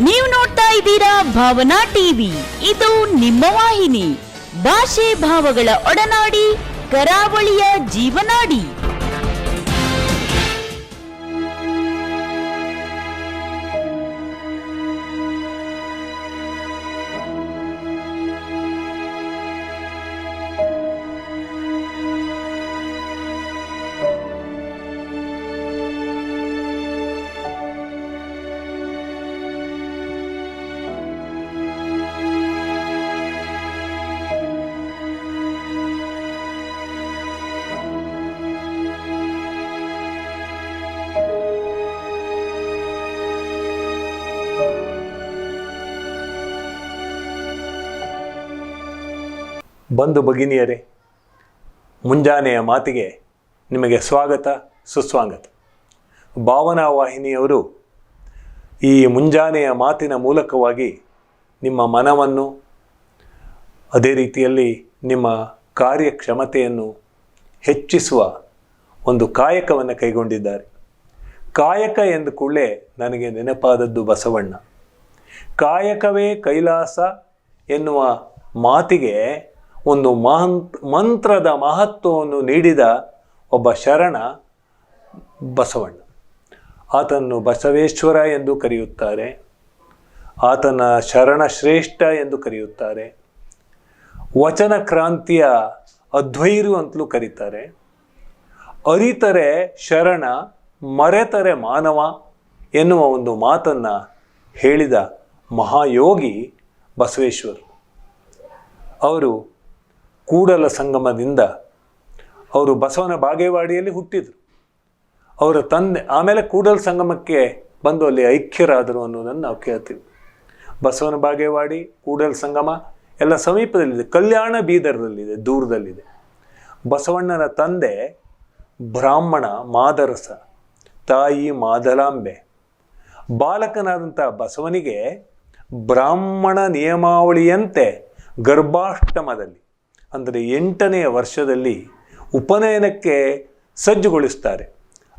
ನೀವು ನೋಡ್ತಾ ಇದ್ದೀರಾ ಭಾವನಾ ಟಿವಿ. ಇದು ನಿಮ್ಮ ವಾಹಿನಿ. ಭಾಷೆ ಭಾವಗಳ ಒಡನಾಡಿ ಕರಾವಳಿಯ ಜೀವನಾಡಿ. ಬಂಧು ಭಗಿನಿಯರೇ, ಮುಂಜಾನೆಯ ಮಾತಿಗೆ ನಿಮಗೆ ಸ್ವಾಗತ, ಸುಸ್ವಾಗತ. ಭಾವನಾ ವಾಹಿನಿಯವರು ಈ ಮುಂಜಾನೆಯ ಮಾತಿನ ಮೂಲಕವಾಗಿ ನಿಮ್ಮ ಮನವನ್ನು ಅದೇ ರೀತಿಯಲ್ಲಿ ನಿಮ್ಮ ಕಾರ್ಯಕ್ಷಮತೆಯನ್ನು ಹೆಚ್ಚಿಸುವ ಒಂದು ಕಾಯಕವನ್ನು ಕೈಗೊಂಡಿದ್ದಾರೆ. ಕಾಯಕ ಎಂದು ಕೂಡಲೇ ನನಗೆ ನೆನಪಾದದ್ದು ಬಸವಣ್ಣ. ಕಾಯಕವೇ ಕೈಲಾಸ ಎನ್ನುವ ಮಾತಿಗೆ ಒಂದು ಮಹಂತ್ ಮಂತ್ರದ ಮಹತ್ವವನ್ನು ನೀಡಿದ ಒಬ್ಬ ಶರಣ ಬಸವಣ್ಣ. ಆತನ್ನು ಬಸವೇಶ್ವರ ಎಂದು ಕರೆಯುತ್ತಾರೆ. ಆತನ ಶರಣ ಶ್ರೇಷ್ಠ ಎಂದು ಕರೆಯುತ್ತಾರೆ. ವಚನ ಕ್ರಾಂತಿಯ ಅದ್ವೈರು ಅಂತಲೂ ಕರೀತಾರೆ. ಅರಿತರೆ ಶರಣ, ಮರೆತರೆ ಮಾನವ ಎನ್ನುವ ಒಂದು ಮಾತನ್ನು ಹೇಳಿದ ಮಹಾಯೋಗಿ ಬಸವೇಶ್ವರ್. ಅವರು ಕೂಡಲ ಸಂಗಮದಿಂದ ಅವರು ಬಸವನ ಬಾಗೇವಾಡಿಯಲ್ಲಿ ಹುಟ್ಟಿದರು. ಅವರ ತಂದೆ, ಆಮೇಲೆ ಕೂಡಲ ಸಂಗಮಕ್ಕೆ ಬಂದು ಅಲ್ಲಿ ಐಕ್ಯರಾದರು ಅನ್ನೋದನ್ನು ನಾವು ಕೇಳ್ತೀವಿ. ಬಸವನ ಬಾಗೇವಾಡಿ, ಕೂಡಲ ಸಂಗಮ ಎಲ್ಲ ಸಮೀಪದಲ್ಲಿದೆ. ಕಲ್ಯಾಣ ಬೀದರದಲ್ಲಿದೆ ದೂರದಲ್ಲಿದೆ. ಬಸವಣ್ಣನ ತಂದೆ ಬ್ರಾಹ್ಮಣ ಮಾದರಸ, ತಾಯಿ ಮಾದಲಾಂಬೆ. ಬಾಲಕನಾದಂಥ ಬಸವನಿಗೆ ಬ್ರಾಹ್ಮಣ ನಿಯಮಾವಳಿಯಂತೆ ಗರ್ಭಾಷ್ಟಮದಲ್ಲಿ ಅಂದರೆ ಎಂಟನೆಯ ವರ್ಷದಲ್ಲಿ ಉಪನಯನಕ್ಕೆ ಸಜ್ಜುಗೊಳಿಸ್ತಾರೆ.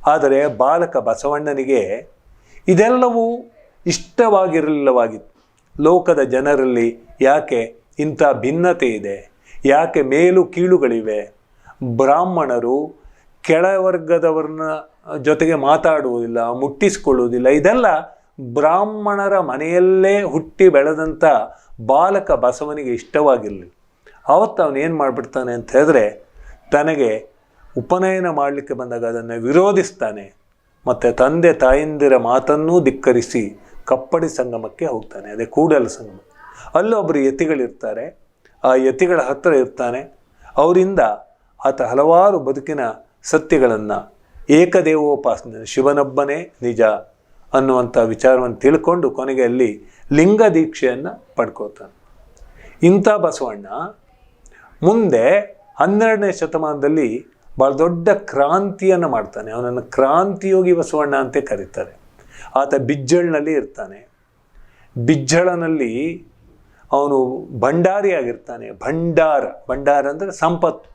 ಆದರೆ ಬಾಲಕ ಬಸವಣ್ಣನಿಗೆ ಇದೆಲ್ಲವೂ ಇಷ್ಟವಾಗಿರಲಿಲ್ಲವಾಗಿತ್ತು. ಲೋಕದ ಜನರಲ್ಲಿ ಯಾಕೆ ಇಂಥ ಭಿನ್ನತೆ ಇದೆ? ಯಾಕೆ ಮೇಲು ಕೀಳುಗಳಿವೆ? ಬ್ರಾಹ್ಮಣರು ಕೆಳವರ್ಗದವ್ರನ್ನ ಜೊತೆಗೆ ಮಾತಾಡುವುದಿಲ್ಲ, ಮುಟ್ಟಿಸಿಕೊಳ್ಳುವುದಿಲ್ಲ. ಇದೆಲ್ಲ ಬ್ರಾಹ್ಮಣರ ಮನೆಯಲ್ಲೇ ಹುಟ್ಟಿ ಬೆಳೆದಂಥ ಬಾಲಕ ಬಸವನಿಗೆ ಇಷ್ಟವಾಗಿರಲಿಲ್ಲ. ಆವತ್ತು ಅವನು ಏನು ಮಾಡಿಬಿಡ್ತಾನೆ ಅಂತ ಹೇಳಿದ್ರೆ ತನಗೆ ಉಪನಯನ ಮಾಡಲಿಕ್ಕೆ ಬಂದಾಗ ಅದನ್ನು ವಿರೋಧಿಸ್ತಾನೆ. ಮತ್ತು ತಂದೆ ತಾಯಂದಿರ ಮಾತನ್ನೂ ಧಿಕ್ಕರಿಸಿ ಕಪ್ಪಡಿ ಸಂಗಮಕ್ಕೆ ಹೋಗ್ತಾನೆ, ಅದೇ ಕೂಡಲ ಸಂಗಮ. ಅಲ್ಲೊಬ್ಬರು ಯತಿಗಳಿರ್ತಾರೆ. ಆ ಯತಿಗಳ ಹತ್ತಿರ ಇರ್ತಾನೆ. ಅವರಿಂದ ಆತ ಹಲವಾರು ಬದುಕಿನ ಸತ್ಯಗಳನ್ನು ಏಕದೇವೋಪಾಸನೆ, ಶಿವನೊಬ್ಬನೇ ನಿಜ ಅನ್ನುವಂಥ ವಿಚಾರವನ್ನು ತಿಳ್ಕೊಂಡು ಕೊನೆಗೆ ಅಲ್ಲಿ ಲಿಂಗ ದೀಕ್ಷೆಯನ್ನು ಪಡ್ಕೋತಾನೆ. ಇಂಥ ಬಸವಣ್ಣ ಮುಂದೆ ಹನ್ನೆರಡನೇ ಶತಮಾನದಲ್ಲಿ ಭಾಳ ದೊಡ್ಡ ಕ್ರಾಂತಿಯನ್ನು ಮಾಡ್ತಾನೆ. ಅವನನ್ನು ಕ್ರಾಂತಿಯೋಗಿ ಬಸವಣ್ಣ ಅಂತ ಕರೀತಾರೆ. ಆತ ಬಿಜ್ಜಳ್ನಲ್ಲಿ ಇರ್ತಾನೆ. ಬಿಜ್ಜಳನಲ್ಲಿ ಅವನು ಭಂಡಾರಿಯಾಗಿರ್ತಾನೆ. ಭಂಡಾರ. ಭಂಡಾರ ಅಂದರೆ ಸಂಪತ್ತು.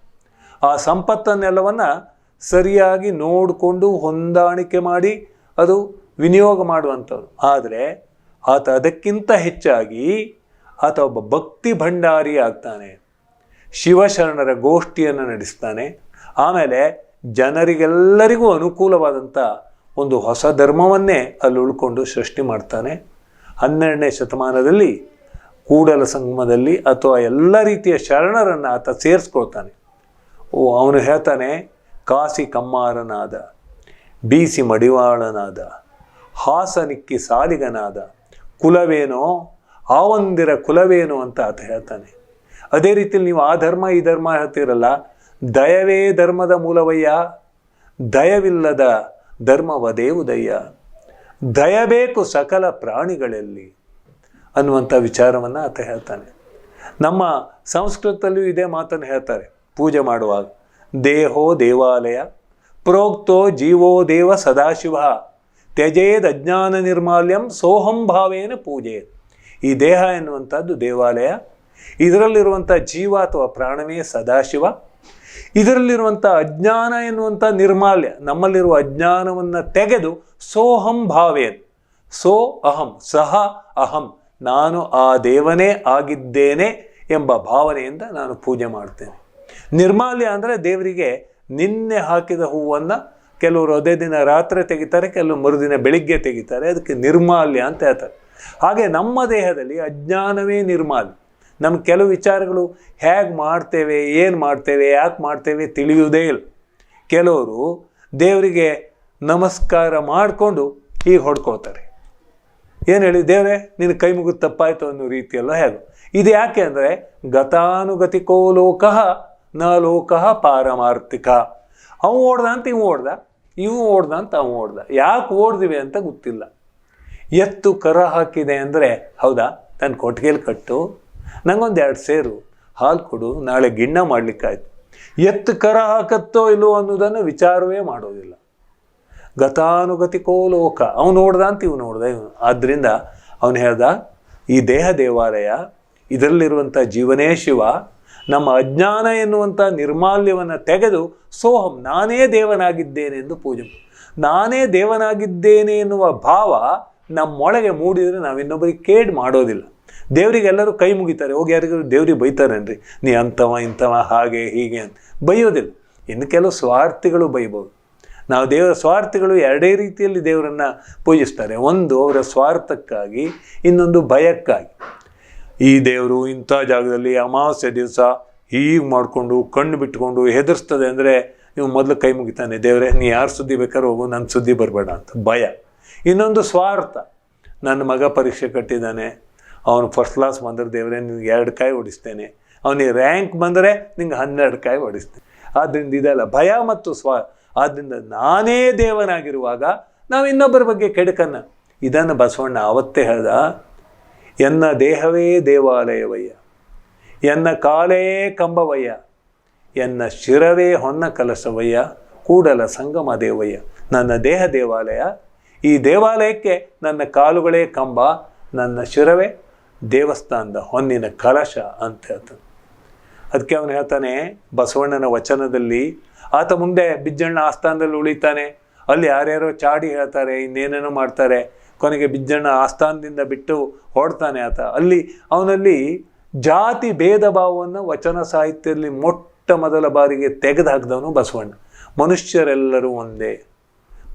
ಆ ಸಂಪತ್ತನ್ನೆಲ್ಲವನ್ನು ಸರಿಯಾಗಿ ನೋಡಿಕೊಂಡು ಹೊಂದಾಣಿಕೆ ಮಾಡಿ ಅದು ವಿನಿಯೋಗ ಮಾಡುವಂಥವ್ರು. ಆದರೆ ಆತ ಅದಕ್ಕಿಂತ ಹೆಚ್ಚಾಗಿ ಆತ ಒಬ್ಬ ಭಕ್ತಿ ಭಂಡಾರಿ ಆಗ್ತಾನೆ. ಶಿವಶರಣರ ಗೋಷ್ಠಿಯನ್ನು ನಡೆಸ್ತಾನೆ. ಆಮೇಲೆ ಜನರಿಗೆಲ್ಲರಿಗೂ ಅನುಕೂಲವಾದಂಥ ಒಂದು ಹೊಸ ಧರ್ಮವನ್ನೇ ಅಲ್ಲಿ ಉಳ್ಕೊಂಡು ಸೃಷ್ಟಿ ಮಾಡ್ತಾನೆ. ಹನ್ನೆರಡನೇ ಶತಮಾನದಲ್ಲಿ ಕೂಡಲ ಸಂಗಮದಲ್ಲಿ ಅಥವಾ ಎಲ್ಲ ರೀತಿಯ ಶರಣರನ್ನು ಆತ ಸೇರಿಸ್ಕೊಳ್ತಾನೆ. ಓ, ಅವನು ಹೇಳ್ತಾನೆ, ಕಾಸಿ ಕಮ್ಮಾರನಾದ, ಬೀಸಿ ಮಡಿವಾಳನಾದ, ಹಾಸನಿಕ್ಕಿ ಸಾಲಿಗನಾದ, ಕುಲವೇನೋ, ಆವಂದಿರ ಕುಲವೇನೋ ಅಂತ ಆತ ಹೇಳ್ತಾನೆ. ಅದೇ ರೀತಿಯಲ್ಲಿ ನೀವು ಆ ಧರ್ಮ, ಈ ಧರ್ಮ ಹೇಳ್ತೀರಲ್ಲ ದಯವೇ ಧರ್ಮದ ಮೂಲವಯ್ಯ, ದಯವಿಲ್ಲದ ಧರ್ಮವದೇವುದಯ್ಯ ದಯಬೇಕು ಸಕಲ ಪ್ರಾಣಿಗಳಲ್ಲಿ ಅನ್ನುವಂಥ ವಿಚಾರವನ್ನು ಆತ ಹೇಳ್ತಾನೆ. ನಮ್ಮ ಸಂಸ್ಕೃತದಲ್ಲೂ ಇದೇ ಮಾತನ್ನು ಹೇಳ್ತಾರೆ, ಪೂಜೆ ಮಾಡುವಾಗ. ದೇಹೋ ದೇವಾಲಯ, ಪ್ರೋಕ್ತೋ ಜೀವೋ ದೇವ ಸದಾಶಿವ, ತ್ಯಜೇದ್ ಅಜ್ಞಾನ ನಿರ್ಮಾಲ್ಯಂ ಸೋಹಂ ಭಾವೇನ ಪೂಜೆ ಈ ದೇಹ ಎನ್ನುವಂಥದ್ದು ದೇವಾಲಯ ಇದರಲ್ಲಿರುವಂಥ ಜೀವ ಅಥವಾ ಪ್ರಾಣವೇ ಸದಾಶಿವ. ಇದರಲ್ಲಿರುವಂಥ ಅಜ್ಞಾನ ಎನ್ನುವಂಥ ನಿರ್ಮಾಲ್ಯ, ನಮ್ಮಲ್ಲಿರುವ ಅಜ್ಞಾನವನ್ನು ತೆಗೆದು ಸೋಹಂ ಭಾವೇನ್, ಸೋ ಅಹಂ, ಸಹ ಅಹಂ, ನಾನು ಆ ದೇವನೇ ಆಗಿದ್ದೇನೆ ಎಂಬ ಭಾವನೆಯಿಂದ ನಾನು ಪೂಜೆ ಮಾಡ್ತೇನೆ. ನಿರ್ಮಾಲ್ಯ ಅಂದರೆ ದೇವರಿಗೆ ನಿನ್ನೆ ಹಾಕಿದ ಹೂವನ್ನು ಕೆಲವರು ಅದೇ ದಿನ ರಾತ್ರಿ ತೆಗಿತಾರೆ ಕೆಲವು ಮರುದಿನ ಬೆಳಿಗ್ಗೆ ತೆಗಿತಾರೆ, ಅದಕ್ಕೆ ನಿರ್ಮಾಲ್ಯ ಅಂತ ಹೇಳ್ತಾರೆ. ಹಾಗೆ ನಮ್ಮ ದೇಹದಲ್ಲಿ ಅಜ್ಞಾನವೇ ನಿರ್ಮಾಲ್ಯ. ನಮ್ಮ ಕೆಲವು ವಿಚಾರಗಳು ಹೇಗೆ ಮಾಡ್ತೇವೆ, ಏನು ಮಾಡ್ತೇವೆ, ಯಾಕೆ ಮಾಡ್ತೇವೆ ತಿಳಿಯುವುದೇ ಇಲ್ಲ. ಕೆಲವರು ದೇವರಿಗೆ ನಮಸ್ಕಾರ ಮಾಡಿಕೊಂಡು ಹೀಗೆ ಹೊಡ್ಕೊಳ್ತಾರೆ. ಏನು ಹೇಳಿ, ದೇವರೇ ನಿನ್ನ ಕೈ ಮುಗಿದು ತಪ್ಪಾಯಿತು ಅನ್ನೋ ರೀತಿಯಲ್ಲ ಹೇಳು ಇದು ಯಾಕೆ ಅಂದರೆ ಗತಾನುಗತಿಕೋ ಲೋಕಃ, ನ ಲೋಕಃ ಪಾರಮಾರ್ಥಿಕ. ಅವು ಓಡ್ದ ಅಂತ ಇವು ಓಡ್ದ ಇವು ಓಡ್ದ ಅಂತ ಅವು ಓಡ್ದ. ಯಾಕೆ ಓಡ್ದಿವೆ ಅಂತ ಗೊತ್ತಿಲ್ಲ. ಎತ್ತು ಕರ ಹಾಕಿದೆ ಅಂದರೆ, ಹೌದಾ ತನ್ನ ಕೊಟ್ಟಿಗೆಯಲ್ಲಿ ಕಟ್ಟು ನಂಗೊಂದು ಎರಡು ಸೇರು. ಹಾಲು ಕೊಡು, ನಾಳೆ ಗಿಣ್ಣ ಮಾಡಲಿಕ್ಕಾಯ್ತು. ಎತ್ತು ಕರ ಹಾಕತ್ತೋ ಇಲ್ಲೋ ಅನ್ನೋದನ್ನು ವಿಚಾರವೇ ಮಾಡೋದಿಲ್ಲ. ಗತಾನುಗತಿಕೋ ಲೋಕ ಅವನು ನೋಡ್ದ ಅಂತ ಇವ್ ನೋಡ್ದ ಇವನು. ಆದ್ದರಿಂದ ಅವನು ಹೇಳ್ದ, ಈ ದೇಹ ದೇವಾಲಯ ಇದರಲ್ಲಿರುವಂಥ ಜೀವನೇ ಶಿವ, ನಮ್ಮ ಅಜ್ಞಾನ ಎನ್ನುವಂಥ ನಿರ್ಮಾಲ್ಯವನ್ನು ತೆಗೆದು ಸೋಹಂ ನಾನೇ ದೇವನಾಗಿದ್ದೇನೆ ಎಂದು ಪೂಜೆ ನಾನೇ ದೇವನಾಗಿದ್ದೇನೆ ಎನ್ನುವ ಭಾವ ನಮ್ಮೊಳಗೆ ಮೂಡಿದರೆ ನಾವು ಇನ್ನೊಬ್ಬರಿಗೆ ಕೇಡ್ ಮಾಡೋದಿಲ್ಲ. ದೇವರಿಗೆ ಎಲ್ಲರೂ ಕೈ ಮುಗಿತಾರೆ. ಹೋಗಿ ಯಾರಿಗೂ ದೇವ್ರಿಗೆ ಬೈತಾರೇನ್ರಿ? ನೀ ಅಂಥವ, ಇಂಥವ, ಹಾಗೆ, ಹೀಗೆ ಅಂತ. ಬೈಯೋದಿಲ್ಲ. ಇನ್ನು ಕೆಲವು ಸ್ವಾರ್ಥಿಗಳು ಬೈಬೋದು. ನಾವು ದೇವರ ಸ್ವಾರ್ಥಿಗಳು ಎರಡೇ ರೀತಿಯಲ್ಲಿ ದೇವರನ್ನು ಪೂಜಿಸ್ತಾರೆ. ಒಂದು ಅವರ ಸ್ವಾರ್ಥಕ್ಕಾಗಿ, ಇನ್ನೊಂದು ಭಯಕ್ಕಾಗಿ. ಈ ದೇವರು ಇಂಥ ಜಾಗದಲ್ಲಿ ಅಮಾವಾಸ್ಯ ದಿವಸ ಹೀಗೆ ಮಾಡಿಕೊಂಡು, ಕಣ್ಣು ಬಿಟ್ಕೊಂಡು ಹೆದರ್ಸ್ತದೆ ಅಂದರೆ ನೀವು ಮೊದಲು ಕೈ ಮುಗಿತಾನೆ. ದೇವರೇ, ನೀ ಯಾರು ಸುದ್ದಿ ಬೇಕಾದ್ರೂ ಹೋಗು ನನ್ನ ಸುದ್ದಿ ಬರಬೇಡ ಅಂತ. ಭಯ. ಇನ್ನೊಂದು ಸ್ವಾರ್ಥ. ನನ್ನ ಮಗ ಪರೀಕ್ಷೆ ಕಟ್ಟಿದ್ದಾನೆ. ಅವನು ಫಸ್ಟ್ ಕ್ಲಾಸ್ ಬಂದರೆ ದೇವರೇ, ನಿನಗೆ ಎರಡು ಕಾಯಿ ಓಡಿಸ್ತೇನೆ ಅವನಿಗೆ ರ್ಯಾಂಕ್ ಬಂದರೆ ನಿಂಗೆ ಹನ್ನೆರಡು ಕಾಯಿ ಓಡಿಸ್ತೇನೆ ಆದ್ದರಿಂದ ಇದೆಲ್ಲ ಭಯ ಮತ್ತು ಸ್ವ ಆದ್ದರಿಂದ ನಾನೇ ದೇವನಾಗಿರುವಾಗ ನಾವು ಇನ್ನೊಬ್ಬರ ಬಗ್ಗೆ ಕೆಡುಕನ್ನು. ಇದನ್ನು ಬಸವಣ್ಣ ಅವತ್ತೇ ಹೇಳ್ದ, ಎನ್ನ ದೇಹವೇ ದೇವಾಲಯವಯ್ಯ, ಎನ್ನ ಕಾಲೇ ಕಂಬವಯ್ಯ, ಎನ್ನ ಶಿರವೇ ಹೊನ್ನ ಕಲಸವಯ್ಯ ಕೂಡಲ ಸಂಗಮ ದೇವಯ್ಯ. ನನ್ನ ದೇಹ ದೇವಾಲಯ, ಈ ದೇವಾಲಯಕ್ಕೆ ನನ್ನ ಕಾಲುಗಳೇ ಕಂಬ, ನನ್ನ ಶಿರವೇ ದೇವಸ್ಥಾನದ ಹೊನ್ನಿನ ಕಲಶ ಅಂತ ಹೇಳ್ತಾನೆ. ಅದಕ್ಕೆ ಅವನು ಹೇಳ್ತಾನೆ, ಬಸವಣ್ಣನ ವಚನದಲ್ಲಿ, ಆತ ಮುಂದೆ ಬಿಜ್ಜಣ್ಣ ಆಸ್ಥಾನದಲ್ಲಿ ಉಳಿತಾನೆ. ಅಲ್ಲಿ ಯಾರ್ಯಾರೋ ಚಾಡಿ ಹೇಳ್ತಾರೆ, ಇನ್ನೇನೇನೋ ಮಾಡ್ತಾರೆ. ಕೊನೆಗೆ ಬಿಜ್ಜಣ್ಣ ಆಸ್ಥಾನದಿಂದ ಬಿಟ್ಟು ಹೊಡ್ತಾನೆ ಆತ. ಅಲ್ಲಿ ಅವನಲ್ಲಿ ಜಾತಿ ಭೇದ ಭಾವವನ್ನು ವಚನ ಸಾಹಿತ್ಯದಲ್ಲಿ ಮೊಟ್ಟ ಮೊದಲ ಬಾರಿಗೆ ತೆಗೆದುಹಾಕಿದವನು ಬಸವಣ್ಣ. ಮನುಷ್ಯರೆಲ್ಲರೂ ಒಂದೇ.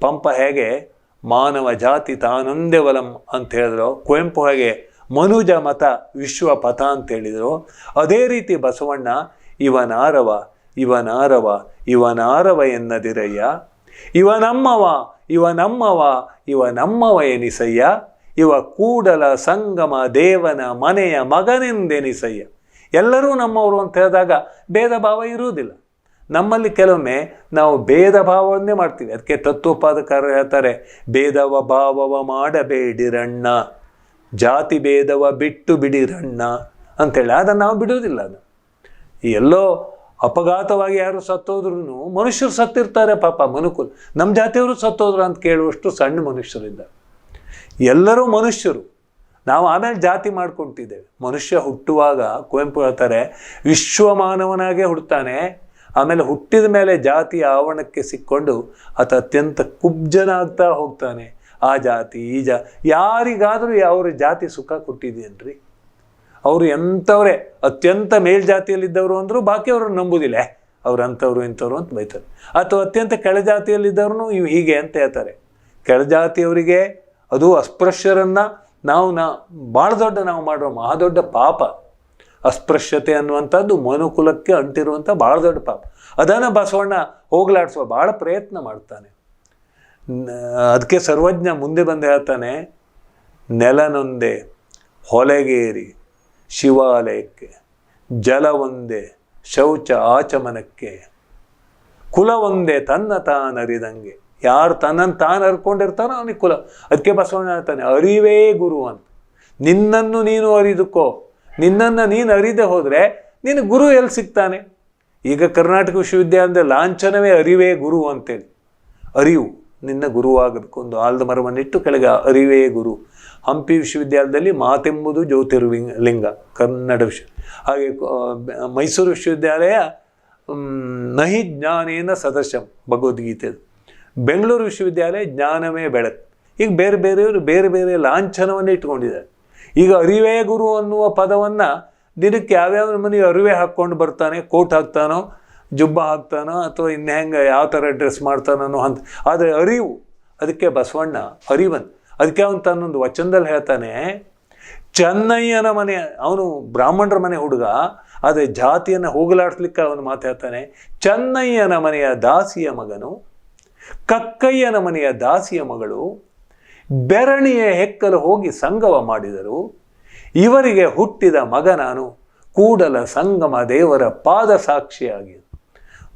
ಪಂಪ ಹೇಗೆ, ಮಾನವ ಜಾತಿ ತಾನೊಂದೇ ವಲಂ ಅಂತ ಹೇಳಿದ್ರು. ಕುವೆಂಪು ಹಾಗೆ ಮನುಜ ಮತ ವಿಶ್ವ ಪಥ ಅಂತ ಹೇಳಿದರು ಅದೇ ರೀತಿ ಬಸವಣ್ಣ, ಇವನಾರವ ಇವನಾರವ ಇವನಾರವ ಎನ್ನದಿರಯ್ಯ. ಇವನಮ್ಮವ ಇವನಮ್ಮವ ಇವ ನಮ್ಮವ ಇವ ನಮ್ಮವ ಎನಿಸಯ್ಯ. ಇವ ಕೂಡಲ ಸಂಗಮ ದೇವನ ಮನೆಯ ಮಗನೆಂದೆನಿಸಯ್ಯ. ಎಲ್ಲರೂ ನಮ್ಮವರು ಅಂತ ಹೇಳಿದಾಗ ಭೇದ ಭಾವ ಇರುವುದಿಲ್ಲ. ನಮ್ಮಲ್ಲಿ ಕೆಲವೊಮ್ಮೆ ನಾವು ಭೇದ ಭಾವವನ್ನೇ ಮಾಡ್ತೀವಿ. ಅದಕ್ಕೆ ತತ್ವೋಪಾದಕಾರರು ಹೇಳ್ತಾರೆ, ಭೇದವ ಭಾವವ ಮಾಡಬೇಡಿರಣ್ಣ. ಜಾತಿ ಭೇದವ ಬಿಟ್ಟು ಬಿಡಿರಣ್ಣ ಅಂತೇಳಿ. ಅದನ್ನು ನಾವು ಬಿಡುವುದಿಲ್ಲ ಅದು. ಎಲ್ಲೋ ಅಪಘಾತವಾಗಿ ಯಾರು ಸತ್ತೋದ್ರೂ ಮನುಷ್ಯರು ಸತ್ತಿರ್ತಾರೆ ಪಾಪ ಮನುಕುಲ್. ನಮ್ಮ ಜಾತಿಯವರು ಸತ್ತೋದ್ರು ಅಂತ ಕೇಳುವಷ್ಟು ಸಣ್ಣ ಮನುಷ್ಯರಿಂದ ಎಲ್ಲರೂ ಮನುಷ್ಯರು. ನಾವು ಆಮೇಲೆ ಜಾತಿ ಮಾಡ್ಕೊಳ್ತಿದ್ದೇವೆ ಮನುಷ್ಯ ಹುಟ್ಟುವಾಗ ಕುವೆಂಪು ಹೇಳ್ತಾರೆ, ವಿಶ್ವಮಾನವನಾಗೇ ಹುಡ್ತಾನೆ. ಆಮೇಲೆ ಹುಟ್ಟಿದ ಮೇಲೆ ಜಾತಿಯ ಆವರಣಕ್ಕೆ ಸಿಕ್ಕೊಂಡು ಆತ ಅತ್ಯಂತ ಕುಬ್ಜನಾಗ್ತಾ ಹೋಗ್ತಾನೆ. ಆ ಜಾತಿ ಈ ಜಾ ಯಾರಿಗಾದರೂ ಅವ್ರ ಜಾತಿ ಸುಖ ಕೊಟ್ಟಿದೆಯೇನ್ರಿ? ಅವರು ಎಂಥವ್ರೆ ಅತ್ಯಂತ ಮೇಲ್ಜಾತಿಯಲ್ಲಿದ್ದವರು ಅಂದರೂ ಬಾಕಿಯವರು ನಂಬುದಿಲ್ಲ. "ಏ, ಅವ್ರು ಅಂಥವ್ರು ಇಂಥವ್ರು ಅಂತ ಬೈತಾರೆ. ಅಥವಾ ಅತ್ಯಂತ ಕೆಳಜಾತಿಯಲ್ಲಿದ್ದವ್ರು ಇವು ಹೀಗೆ ಅಂತ ಹೇಳ್ತಾರೆ. ಕೆಳಜಾತಿಯವರಿಗೆ ಅದು ಅಸ್ಪೃಶ್ಯರನ್ನು ನಾವು ನಾ ಭಾಳ ದೊಡ್ಡ ನಾವು ಮಾಡೋ ಮಹಾದೊಡ್ಡ ಪಾಪ. ಅಸ್ಪೃಶ್ಯತೆ ಅನ್ನುವಂಥದ್ದು ಮನುಕುಲಕ್ಕೆ ಅಂಟಿರುವಂಥ ಭಾಳ ದೊಡ್ಡ ಪಾಪ. ಅದನ್ನು ಬಸವಣ್ಣ ಹೋಗಲಾಡಿಸುವ ಭಾಳ ಪ್ರಯತ್ನ ಮಾಡ್ತಾನೆ. ಅದಕ್ಕೆ ಸರ್ವಜ್ಞ ಮುಂದೆ ಬಂದು ಹೇಳ್ತಾನೆ, ನೆಲನೊಂದೇ ಹೊಲೆಗೇರಿ ಶಿವಾಲಯಕ್ಕೆ ಜಲ ಒಂದೇ ಶೌಚ ಆಚಮನಕ್ಕೆ ಕುಲ ಒಂದೇ ತನ್ನ ತಾನರಿದಂಗೆ ಯಾರು ತನ್ನನ್ನು ತಾನು ಅರ್ಕೊಂಡಿರ್ತಾನೋ ಅವನಿಗೆ ಕುಲ. ಅದಕ್ಕೆ ಬಸವಣ್ಣ ಹೇಳ್ತಾನೆ, ಅರಿವೇ ಗುರು ಅಂತ. ನಿನ್ನನ್ನು ನೀನು ಅರಿದುಕೋ. ನಿನ್ನನ್ನು ನೀನು ಅರಿದೆ ಹೋದರೆ ನಿನ್ನ ಗುರು ಎಲ್ಲಿ ಸಿಗ್ತಾನೆ? ಈಗ ಕರ್ನಾಟಕ ವಿಶ್ವವಿದ್ಯಾಲಯದ ಲಾಂಛನವೇ ಅರಿವೇ ಗುರು ಅಂತೇಳಿ. ಅರಿವು. ನಿನ್ನ ಗುರುವಾಗಬೇಕು ಒಂದು ಆಲದ ಮರವನ್ನಿಟ್ಟು ಕೆಳಗೆ ಅರಿವೇ ಗುರು. ಹಂಪಿ ವಿಶ್ವವಿದ್ಯಾಲಯದಲ್ಲಿ ಮಾತೆಂಬುದು ಜ್ಯೋತಿರ್ವಿಂಗ ಲಿಂಗ ಕನ್ನಡ ವಿಶ್ವ, ಹಾಗೆ ಮೈಸೂರು ವಿಶ್ವವಿದ್ಯಾಲಯ ನಹಿ ಜ್ಞಾನೇನ ಸದಸ್ಯಂ ಭಗವದ್ಗೀತೆ ಬೆಂಗಳೂರು ವಿಶ್ವವಿದ್ಯಾಲಯ ಜ್ಞಾನವೇ ಬೆಳಕು. ಈಗ ಬೇರೆ ಬೇರೆಯವರು ಬೇರೆ ಬೇರೆ ಲಾಂಛನವನ್ನು ಇಟ್ಕೊಂಡಿದ್ದಾರೆ. ಈಗ ಅರಿವೇ ಗುರು ಅನ್ನುವ ಪದವನ್ನು ದಿನಕ್ಕೆ ಯಾವ್ಯಾವ ಮನೆಗೆ ಅರಿವೆ ಹಾಕ್ಕೊಂಡು ಬರ್ತಾನೆ, ಕೋಟ್ ಹಾಕ್ತಾನೋ ಜುಬ್ಬ ಹಾಕ್ತಾನೋ ಅಥವಾ ಇನ್ನು ಹೆಂಗೆ ಯಾವ ಥರ ಡ್ರೆಸ್ ಮಾಡ್ತಾನೋ ಅಂತ. ಆದರೆ ಅರಿವು, ಅದಕ್ಕೆ ಬಸವಣ್ಣ ಅರಿವನ್. ಅದಕ್ಕೆ ಅವನು ತನ್ನೊಂದು ವಚನದಲ್ಲಿ ಹೇಳ್ತಾನೆ, ಚೆನ್ನಯ್ಯನ ಮನೆ, ಅವನು ಬ್ರಾಹ್ಮಣರ ಮನೆ ಹುಡುಗ, ಆದರೆ ಜಾತಿಯನ್ನು ಹೋಗಲಾಡಿಸ್ಲಿಕ್ಕೆ ಅವನು ಮಾತು ಹೇಳ್ತಾನೆ, ಚೆನ್ನಯ್ಯನ ಮನೆಯ ದಾಸಿಯ ಮಗನು, ಕಕ್ಕಯ್ಯನ ಮನೆಯ ದಾಸಿಯ ಮಗಳು, ಬೆರಣಿಯ ಹೆಕ್ಕಲು ಹೋಗಿ ಸಂಗವ ಮಾಡಿದರು, ಇವರಿಗೆ ಹುಟ್ಟಿದ ಮಗ ನಾನು, ಕೂಡಲ ಸಂಗಮ ದೇವರ ಪಾದ ಸಾಕ್ಷಿಯಾಗಿ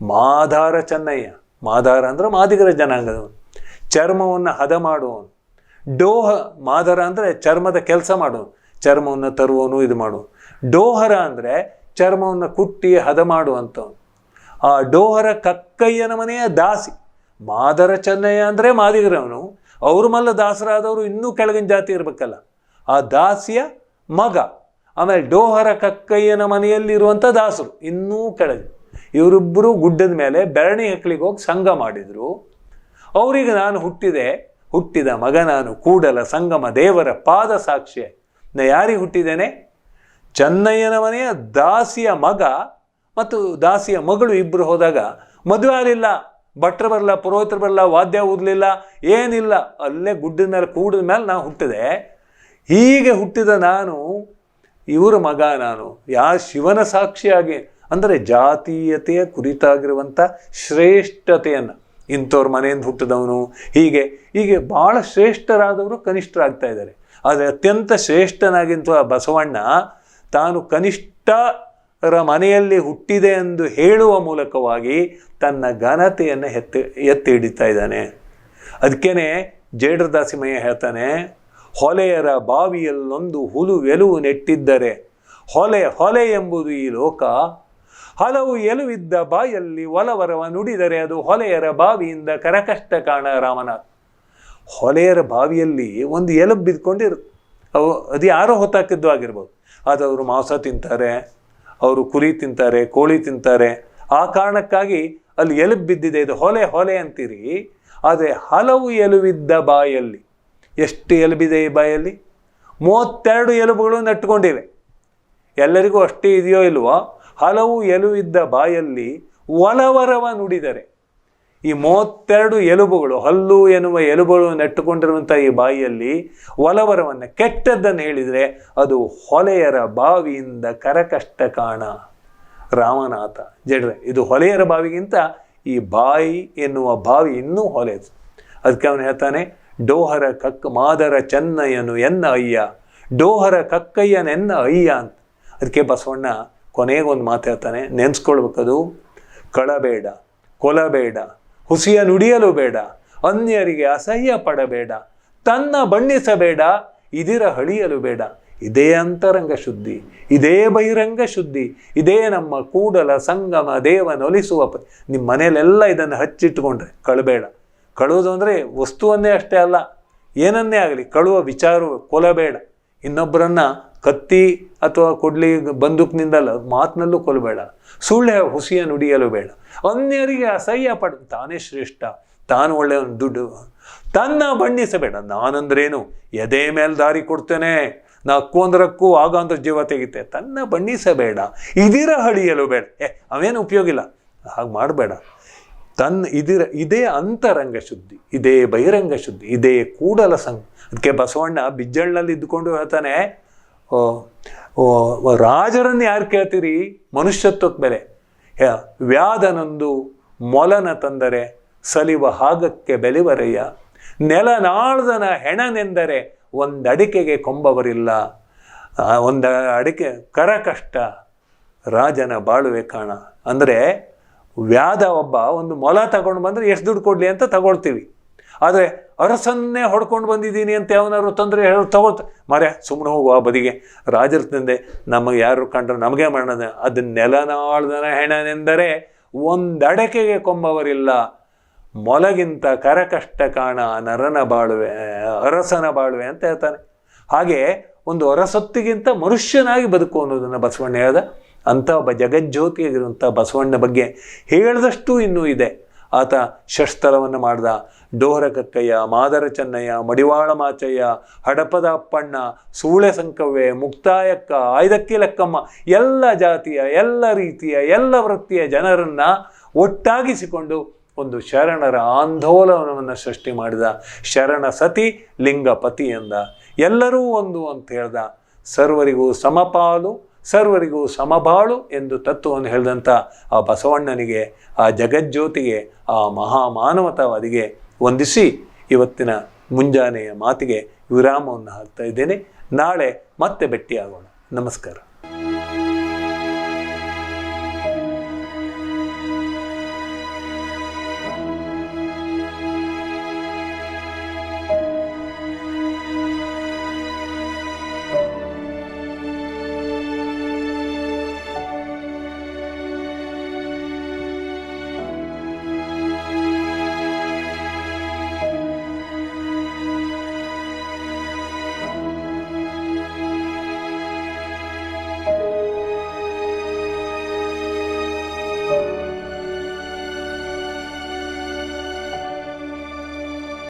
ಮಾಧಾರ ಚೆನ್ನಯ್ಯ. ಮಾಧಾರ ಅಂದ್ರೆ ಮಾದಿಗರ ಜನಾಂಗದವನು. ಚರ್ಮವನ್ನು ಹದ ಮಾಡುವವನು. ಡೋಹ ಮಾದರ ಅಂದರೆ ಚರ್ಮದ ಕೆಲಸ ಮಾಡೋನು ಚರ್ಮವನ್ನು ತರುವವನು, ಇದು ಮಾಡೋ ಡೋಹರ ಅಂದರೆ ಚರ್ಮವನ್ನು ಕುಟ್ಟಿ ಹದ ಮಾಡುವಂಥವನು. ಆ ಡೋಹರ ಕಕ್ಕಯ್ಯನ ಮನೆಯ ದಾಸಿ. ಮಾದರ ಚೆನ್ನಯ್ಯ ಅಂದರೆ ಮಾದಿಗರವನು. ಅವರು ಮಲ್ಲ ದಾಸರಾದವರು ಇನ್ನೂ ಕೆಳಗಿನ ಜಾತಿ ಇರಬೇಕಲ್ಲ. ಆ ದಾಸಿಯ ಮಗ. ಆಮೇಲೆ ಡೋಹರ ಕಕ್ಕಯ್ಯನ ಮನೆಯಲ್ಲಿರುವಂಥ ದಾಸರು ಇನ್ನೂ ಕೆಳಗೆ. ಇವರಿಬ್ಬರು ಗುಡ್ಡದ ಮೇಲೆ ಬೆರಣಿ ಹೆಕ್ಲಿಗೆ ಹೋಗಿ ಸಂಘ ಮಾಡಿದರು. ಅವರಿಗೆ ನಾನು ಹುಟ್ಟಿದೆ. ಹುಟ್ಟಿದ ಮಗ ನಾನು ಕೂಡಲ ಸಂಗಮ ದೇವರ ಪಾದ ಸಾಕ್ಷಿ. ನ ಯಾರಿಗೆ ಹುಟ್ಟಿದ್ದೇನೆ? ಚೆನ್ನಯ್ಯನ ಮನೆಯ ದಾಸಿಯ ಮಗ ಮತ್ತು ದಾಸಿಯ ಮಗಳು ಇಬ್ಬರು ಹೋದಾಗ ಮದುವೆ ಆಗಲಿಲ್ಲ. ಭಟ್ರು ಬರಲ್ಲ ಪುರೋಹಿತರು ಬರಲ್ಲ ವಾದ್ಯ ಊದಲಿಲ್ಲ, ಏನಿಲ್ಲ. ಅಲ್ಲೇ ಗುಡ್ಡದ ಮೇಲೆ, ಕೂಡಿದ ಮೇಲೆ ನಾನು ಹುಟ್ಟಿದೆ. ಹೀಗೆ ಹುಟ್ಟಿದ ನಾನು, ಇವರ ಮಗ ನಾನು. ಯಾ ಶಿವನ ಸಾಕ್ಷಿಯಾಗಿ ಅಂದರೆ ಜಾತೀಯತೆಯ ಕುರಿತಾಗಿರುವಂಥ ಶ್ರೇಷ್ಠತೆಯನ್ನು. ಇಂಥವ್ರ ಮನೆಯಿಂದ ಹುಟ್ಟಿದವನು, ಹೀಗೆ ಹೀಗೆ ಭಾಳ ಶ್ರೇಷ್ಠರಾದವರು ಕನಿಷ್ಠರಾಗ್ತಾ ಇದ್ದಾರೆ. ಆದರೆ ಅತ್ಯಂತ ಶ್ರೇಷ್ಠನಾಗಿಂತ ಬಸವಣ್ಣ ತಾನು ಕನಿಷ್ಠರ ಮನೆಯಲ್ಲಿ ಹುಟ್ಟಿದೆ ಎಂದು ಹೇಳುವ ಮೂಲಕವಾಗಿ ತನ್ನ ಘನತೆಯನ್ನು ಎತ್ತಿ ಎತ್ತಿ ಹಿಡಿತಾ ಇದ್ದಾನೆ. ಅದಕ್ಕೇನೆ ಜೇಡ್ರದಾಸಿಮಯ್ಯ ಹೇಳ್ತಾನೆ, ಹೊಲೆಯರ ಬಾವಿಯಲ್ಲೊಂದು ಹುಲು ನೆಟ್ಟಿದ್ದರೆ, ಹೊಲೆ ಹೊಲೆ ಎಂಬುದು ಈ ಲೋಕ ಹಲವು ಎಲುವಿದ್ದ ಬಾಯಲ್ಲಿ ಒಲವರವ ನುಡಿದರೆ ಅದು ಹೊಲೆಯರ ಬಾವಿಯಿಂದ ಕರಕಷ್ಟ ಕಾಣ ರಾಮನಾಥ್ ಹೊಲೆಯರ ಬಾವಿಯಲ್ಲಿ ಒಂದು ಎಲುಬು ಬಿದ್ಕೊಂಡಿರುತ್ತೆ ಅವು ಅದು ಯಾರೋ ಹೊತ್ತಾಕಿದ್ದು ಆಗಿರ್ಬೋದು. ಅದು ಅವರು ಮಾಂಸ ತಿಂತಾರೆ, ಅವರು ಕುರಿ ತಿಂತಾರೆ, ಕೋಳಿ ತಿಂತಾರೆ. ಆ ಕಾರಣಕ್ಕಾಗಿ ಅಲ್ಲಿ ಎಲುಬು ಬಿದ್ದಿದೆ. ಇದು ಹೊಲೆ ಹೊಲೆ ಅಂತೀರಿ. ಆದರೆ ಹಲವು ಎಲುವಿದ್ದ ಬಾಯಲ್ಲಿ, ಎಷ್ಟು ಎಲುಬಿದೆ ಈ ಬಾಯಲ್ಲಿ? ಮೂವತ್ತೆರಡು ಎಲುಬುಗಳು ನೆಟ್ಕೊಂಡಿವೆ ಎಲ್ಲರಿಗೂ ಅಷ್ಟೇ ಇದೆಯೋ ಇಲ್ವೋ? ಹಲವು ಎಲುವಿದ್ದ ಬಾಯಲ್ಲಿ ಒಲವರವ ನುಡಿದರೆ. ಈ ಮೂವತ್ತೆರಡು ಎಲುಬುಗಳು, ಹಲ್ಲು ಎನ್ನುವ ಎಲುಬುಗಳು ನೆಟ್ಟುಕೊಂಡಿರುವಂಥ ಈ ಬಾಯಿಯಲ್ಲಿ ಒಲವರವನ್ನು ಕೆಟ್ಟದ್ದನ್ನು ಹೇಳಿದರೆ ಅದು ಹೊಲೆಯರ ಬಾವಿಯಿಂದ ಕರಕಷ್ಟ ಕಾಣ. ರಾಮನಾಥ, ಜಡ್ರೆ, ಇದು ಹೊಲೆಯರ ಬಾವಿಗಿಂತ ಈ ಬಾಯಿ ಎನ್ನುವ ಬಾವಿ ಇನ್ನೂ ಹೊಲೆದು. ಅದಕ್ಕೆ ಅವನು ಹೇಳ್ತಾನೆ, ಡೋಹರ ಕಕ್ಕ ಮಾದರ ಚೆನ್ನಯ್ಯನು ಎನ್ನ ಅಯ್ಯ, ಡೋಹರ ಕಕ್ಕಯ್ಯನೆನ್ನ ಅಯ್ಯ ಅಂತ. ಅದಕ್ಕೆ ಬಸವಣ್ಣ ಕೊನೆಗೊಂದು ಮಾತು ಹೇಳ್ತಾನೆ ನೆನೆಸ್ಕೊಳ್ಬೇಕದು ಕಳಬೇಡ, ಕೊಲಬೇಡ, ಹುಸಿಯ ನುಡಿಯಲು ಬೇಡ, ಅನ್ಯರಿಗೆ ಅಸಹ್ಯ ಪಡಬೇಡ, ತನ್ನ ಬಣ್ಣಿಸಬೇಡ, ಇದಿರ ಹಳಿಯಲು ಬೇಡ. ಇದೇ ಅಂತರಂಗ ಶುದ್ಧಿ, ಇದೇ ಬಹಿರಂಗ ಶುದ್ಧಿ, ಇದೇ ನಮ್ಮ ಕೂಡಲ ಸಂಗಮ ದೇವನೊಲಿಸುವ ಪ ನಿಮ್ಮ ಮನೆಯಲ್ಲೆಲ್ಲ ಇದನ್ನು ಹಚ್ಚಿಟ್ಟುಕೊಂಡ್ರೆ ಕಳಬೇಡ. ಕಳುವುದು ಅಂದರೆ ವಸ್ತುವನ್ನೇ ಅಷ್ಟೇ ಅಲ್ಲ, ಏನನ್ನೇ ಆಗಲಿ, ಕಳುವ ವಿಚಾರ ಕೊಲಬೇಡ. ಇನ್ನೊಬ್ಬರನ್ನ ಕತ್ತಿ ಅಥವಾ ಕೊಡ್ಲಿ ಬಂದೂಕ್ನಿಂದಲ್ಲ, ಮಾತಿನಲ್ಲೂ ಕೊಲ್ಲಬೇಡ ಸುಳ್ಳೆ ಹುಸಿಯ ನುಡಿಯಲು ಬೇಡ. ಅನ್ಯರಿಗೆ ಅಸಹ್ಯ ಪಡ ತಾನೇ ಶ್ರೇಷ್ಠ. ತಾನು ಒಳ್ಳೆಯ ದುಡ್ಡು. ತನ್ನ ಬಣ್ಣಿಸಬೇಡ ನಾನಂದ್ರೇನು? ಎದೆ ಮೇಲೆ ದಾರಿ ಕೊಡ್ತೇನೆ. ನಾ ಅಕ್ಕು ಅಂದ್ರಕ್ಕೂ ಆಗ ಅಂದ್ರೆ ಜೀವ ತೆಗಿತೆ. ತನ್ನ ಬಣ್ಣಿಸಬೇಡ ಇದಿರ ಹಳಿಯಲು ಬೇಡ. ಏ, ಅವೇನು ಉಪಯೋಗ ಇಲ್ಲ. ಹಾಗೆ ಮಾಡಬೇಡ. ತನ್ನ ಇದಿರ, ಇದೇ ಅಂತರಂಗ ಶುದ್ಧಿ, ಇದೇ ಬಹಿರಂಗ ಶುದ್ಧಿ, ಇದೇ ಕೂಡಲ ಸಂಘ ಅದಕ್ಕೆ ಬಸವಣ್ಣ ಬಿಜ್ಜಳ್ನಲ್ಲಿ ಇದ್ದುಕೊಂಡು ಹೇಳ್ತಾನೆ ರಾಜರನ್ನು ಯಾರು ಕೇಳ್ತೀರಿ? ಮನುಷ್ಯತ್ವಕ್ಕೆ ಬೆಲೆ ವ್ಯಾಧನೊಂದು ಮೊಲನ ತಂದರೆ ಸಲಿವ ಹಾಗಕ್ಕೆ ಬೆಲಿವರಯ್ಯ ನೆಲನಾಳ್ದನ ಹೆಣನೆಂದರೆ ಒಂದು ಅಡಿಕೆಗೆ ಕೊಂಬವರಿಲ್ಲ. ಒಂದು ಅಡಿಕೆ, ಕರ ಕಷ್ಟ. ರಾಜನ ಬಾಳುವೆ ಕಾಣ. ಅಂದರೆ ವ್ಯಾಧ ಒಬ್ಬ ಒಂದು ಮೊಲ ತಗೊಂಡು ಬಂದರೆ ಎಷ್ಟು ದುಡ್ಡು ಕೊಡಲಿ ಅಂತ ತಗೊಳ್ತೀವಿ. ಆದರೆ ಅರಸನ್ನೇ ಹೊಡ್ಕೊಂಡು ಬಂದಿದ್ದೀನಿ ಅಂತ ಯಾವನಾದ್ರು ತೊಂದರೆ ಹೇಳಿ ತಗೋತ ಮರೆ ಸುಮ್ಮನೆ ಹೋಗುವ ಬದಿಗೆ. ರಾಜರ ನಮಗೆ ಯಾರು ಕಂಡ್ರೆ ನಮಗೆ ಮಾಡೋಣ ಅದು ನೆಲನಾಳ್ದನ ಹೆಣನೆಂದರೆ ಒಂದಡಕೆಗೆ ಕೊಂಬವರಿಲ್ಲ. ಮೊಲಗಿಂತ ಕರಕಷ್ಟ ಕಾಣ ನರನ ಬಾಳುವೆ, ಅರಸನ ಬಾಳುವೆ ಅಂತ ಹೇಳ್ತಾನೆ. ಹಾಗೆ ಒಂದು ಅರಸೊತ್ತಿಗಿಂತ ಮನುಷ್ಯನಾಗಿ ಬದುಕು ಅನ್ನೋದನ್ನು ಬಸವಣ್ಣ ಹೇಳ್ದ. ಅಂಥ ಒಬ್ಬ ಜಗಜ್ಯೋತಿಯಾಗಿರುವಂಥ ಬಸವಣ್ಣ ಬಗ್ಗೆ ಹೇಳಿದಷ್ಟು ಇನ್ನೂ ಇದೆ. ಆತ ಷಷ್ಠಲವನ್ನು ಮಾಡ್ದ. ಡೋಹರ ಕಕ್ಕಯ್ಯ ಮಾದರ ಚೆನ್ನಯ್ಯ, ಮಡಿವಾಳ ಮಾಚಯ್ಯ, ಹಡಪದ ಅಪ್ಪಣ್ಣ, ಸೂಳೆ ಸಂಕವ್ಯ ಮುಕ್ತಾಯಕ್ಕ, ಆಯ್ದಕ್ಕಿ ಲೆಕ್ಕಮ್ಮ, ಎಲ್ಲ ಜಾತಿಯ, ಎಲ್ಲ ರೀತಿಯ, ಎಲ್ಲ ವೃತ್ತಿಯ ಜನರನ್ನ ಒಟ್ಟಾಗಿಸಿಕೊಂಡು ಒಂದು ಶರಣರ ಆಂದೋಲನವನ್ನು ಸೃಷ್ಟಿ ಮಾಡಿದ. ಶರಣ ಸತಿ, ಲಿಂಗಪತಿ ಎಂದ. ಎಲ್ಲರೂ ಒಂದು ಅಂತ ಹೇಳ್ದ. ಸರ್ವರಿಗೂ ಸಮಪಾಲು ಸರ್ವರಿಗೂ ಸಮಬಾಳು ಎಂದು ತತ್ವವನ್ನು ಹೇಳಿದಂಥ ಆ ಬಸವಣ್ಣನಿಗೆ, ಆ ಜಗಜ್ಯೋತಿಗೆ, ಆ ಮಹಾಮಾನವತಾವಾದಿಗೆ ವಂದಿಸಿ ಇವತ್ತಿನ ಮುಂಜಾನೆಯ ಮಾತಿಗೆ ವಿರಾಮವನ್ನು ಹಾಕ್ತಾ ಇದ್ದೇನೆ. ನಾಳೆ ಮತ್ತೆ ಭೇಟಿಯಾಗೋಣ. ನಮಸ್ಕಾರ.